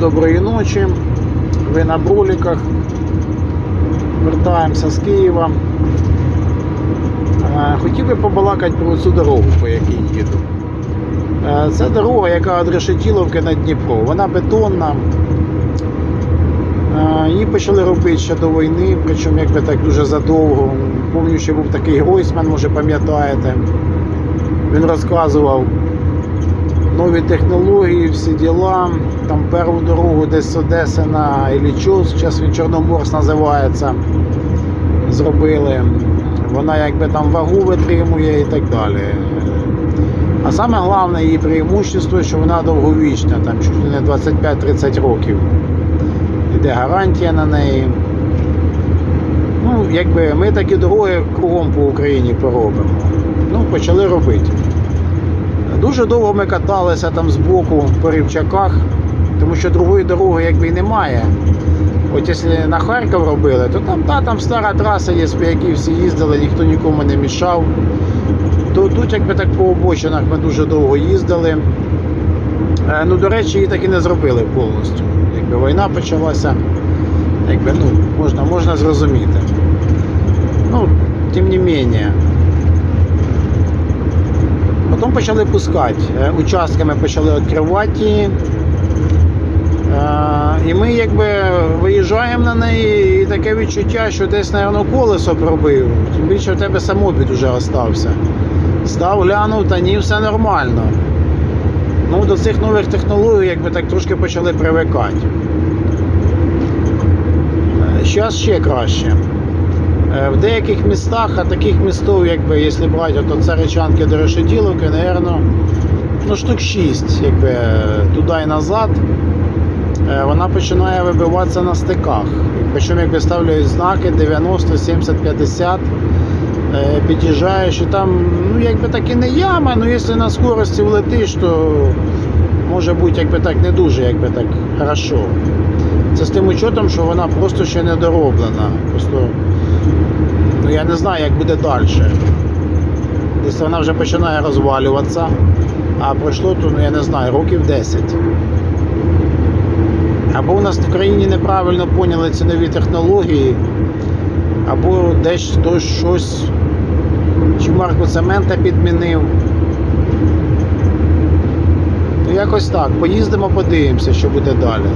Доброї ночі. Ви на броліках. Вертаємося з Києва. Е, Хотів би побалакати про цю дорогу, по якій їду. Е, Це дорога, яка від Решетіловки на Дніпро. Вона бетонна. Е, Її почали робити ще до війни, причому якби так дуже задовго. Пам'ятаю, що був такий Гройсман, може пам'ятаєте. Він розказував нові технології, всі діла. Там перву дорогу десь з Одеси на Іллічовськ, зараз він Чорноморськ називається. Зробили. Вона якби там вагу витримує і так далі. А саме головне її преимущество, що вона довговічна, там чуть не 25-30 років. Іде гарантія на неї. Ну, якби ми такі дороги кругом по Україні поробимо. Ну, почали робити. Дуже довго ми каталися там збоку по рівчаках, тому що другої дороги якби і немає. От якщо на Харків робили, то там, та, там стара траса є, по якій всі їздили, ніхто нікому не мішав. То тут, якби так по обочинах ми дуже довго їздили. Е, Ну, до речі, її так і не зробили повністю. Якби війна почалася, якби, ну, можна, можна зрозуміти. Ну, тим не менее. Потім почали пускати. Е, Участками почали відкривати. Е, І ми якби виїжджаємо на неї, і таке відчуття, що десь, напевно, колесо пробив. Тим більше в тебе самобід вже остався. Став, глянув, та ні, все нормально. Ну, до цих нових технологій якби так трошки почали привикати. Зараз ще краще. Е, В деяких містах, а таких містов, якби, якщо брати от Царичанки до Решетіловки, напевно, ну, штук 6, якби туди і назад, е, вона починає вибиватися на стиках. Причому якби ставлять знаки 90, 70, 50, е, під'їжджаєш і там, ну якби так і не яма, але якщо на скорості влетиш, то може бути якби так не дуже якби так хорошо. Це з тим учетом, що вона просто ще не дороблена. Просто ну я не знаю, як буде далі. Десь вона вже починає розвалюватися, а пройшло то, ну я не знаю, років 10. Або у нас в країні неправильно поняли ці нові технології, або десь хтось щось чи марку цемента підмінив. Ну якось так. Поїздимо, подивимося, що буде далі.